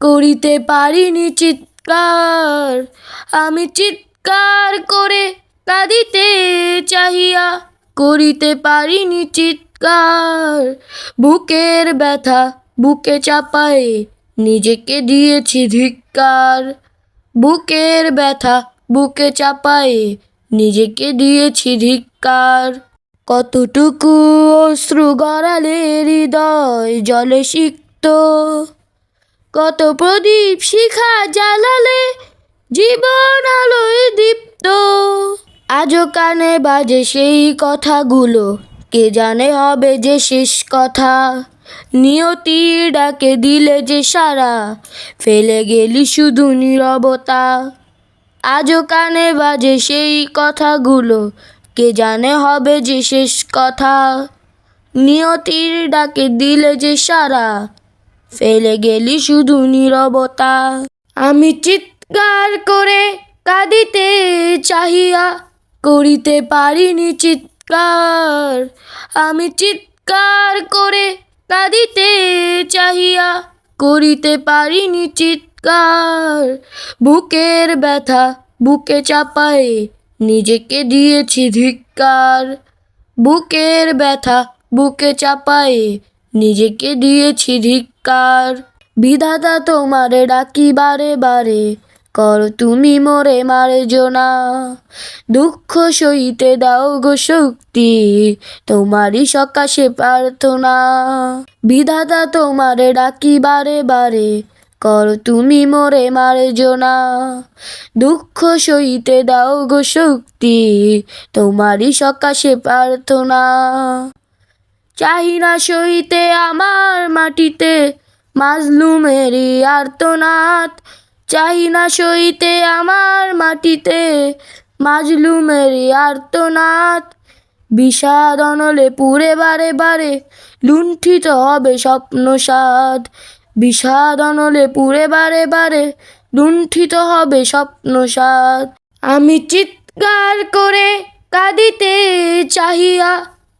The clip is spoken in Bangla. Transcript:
করিতে পারিনি চিৎকার। আমি চিৎকার করে কাঁদিতে চাহিয়া করিতে পারিনি চিৎকার। বুকের ব্যথা বুকে চাপায়ে নিজেকে দিয়েছি ধিক্কার। বুকের ব্যথা বুকে চাপায়ে নিজেকে দিয়েছি ধিক্কার। কতটুকু অশ্রু গড়ালে হৃদয় জলে সিক্ত। কত প্রদীপ শিখা জ্বালালে জীবন আলোয় দীপ্ত। আজও কানে বাজে সেই কথাগুলো, কে জানে হবে যে শেষ কথা। নিয়তি ডাকে দিলে যে সারা, ফেলে গেলি শুধু নীরবতা। আজও কানে বাজে সেই কথাগুলো, কে জানে হবে যে শেষ কথা। নিয়তির ডাকে দিলে যে সারা ফেলে গেলি শুধু নীরবতা। আমি চিৎকার করে কাঁদিতে চাহিয়া করিতে পারিনি চিৎকার। আমি চিৎকার করে কাঁদিতে চাহিয়া করিতে পারিনি চিৎকার। বুকের ব্যথা বুকে চাপায়ে নিজেকে দিয়েছি ধিক্কার। বুকের ব্যথা বুকে চাপায়ে নিজেকে দিয়েছি ধিক্কার। বিধাতা তোমারে ডাকি বারে বারে, কর তুমি মোরে মারে জোনা দুঃখ সইতে দাও গো শক্তি, তোমারই সকাশে প্রার্থনা। বিধাতা তোমারে ডাকি বারে বারে, কর তুমি মোরে মারে জোনা দুঃখ সইতে দাও গো শক্তি, তোমারই সকাশে প্রার্থনা। চাহি না সইতে আমার মাটিতে মাজলুমেরই আর্তনাদ। চাহি না সইতে আমার মাটিতে মাজলুমেরই আর্তনাদ। বিষাদ অনলে পুরে বারে বারে, লুণ্ঠিত হবে স্বপ্ন সাদ বিষাদ অনলে পুরে বারে বারে, লুণ্ঠিত হবে স্বপ্ন সাদ আমি চিৎকার করে কাঁদিতে চাহিয়া